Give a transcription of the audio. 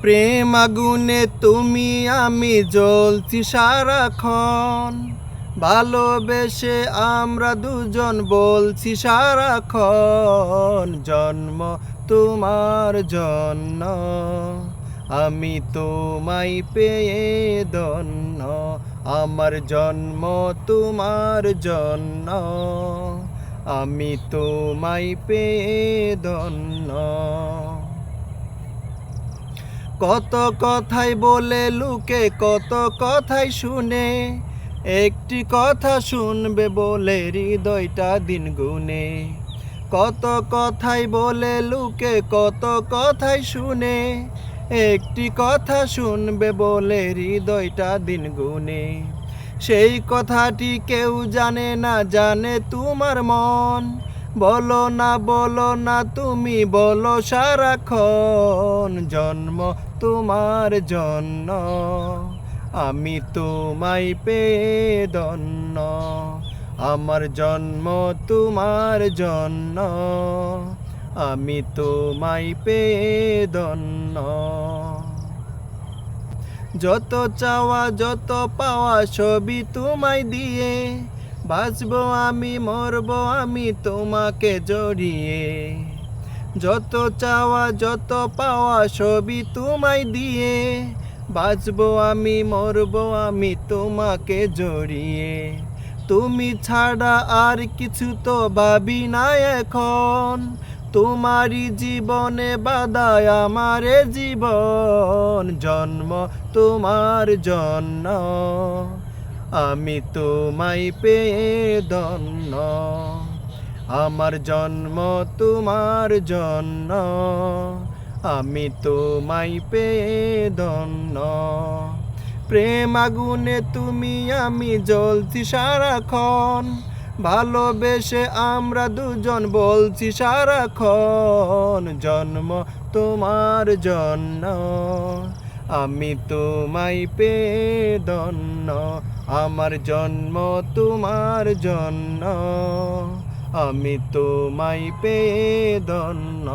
প্রেম আগুনে তুমি, আমি জ্বলছি সারাক্ষণ। ভালোবেসে আমরা দুজন বলছি সারাক্ষণ, জন্ম তোমার জন্য। আমি তোমায় পেয়ে ধন্য, আমার জন্ম তোমার জন্য। আমি তোমায় পেয়ে ধন্য। কত কথাই বলে লুকে কত কথাই শুনে। একটি কথা শুনবে বলে হৃদয়টা দিন গুনে। কত কথাই বলে লুকে কত কথাই শুনে। একটি কথা শুনবে বলে হৃদয়টা দিন গুনে। সেই কথাটি কেউ জানে না, জানে তোমার মন। বলো না বলো না তুমি, বলো সারাক্ষণ জন্ম তোমার জন্য। আমি তোমায় পেয়ে ধন্য, আমার জন্ম তোমার জন্য। আমি তোমায় পেয়ে ধন্য। যত চাওয়া, যত পাওয়া সবই তোমায় দিয়ে বাঁচব আমি, মরব আমি তোমাকে জড়িয়ে। যত চাওয়া, যত পাওয়া সবই তোমায় দিয়ে। বাঁচব আমি, মরব আমি তোমাকে জড়িয়ে। তুমি ছাড়া আর কিছু তো ভাবি না এখন। তোমারই জীবনে বাদায় আমার জীবন, জন্ম তোমার জন্য। আমি তোমায় পেয়ে ধন্য। আমার জন্ম তোমার জন্য। আমি তোমায় পেয়ে ধন্য। প্রেম আগুনে তুমি আমি জ্বলছি সারাক্ষণ। ভালোবেসে আমরা দুজন বলছি সারাক্ষণ। জন্ম তোমার জন্য। আমি তোমায় পেয়ে ধন্য। আমার জন্ম তোমার জন্য আমি তোমায় পেয়ে ধন্য।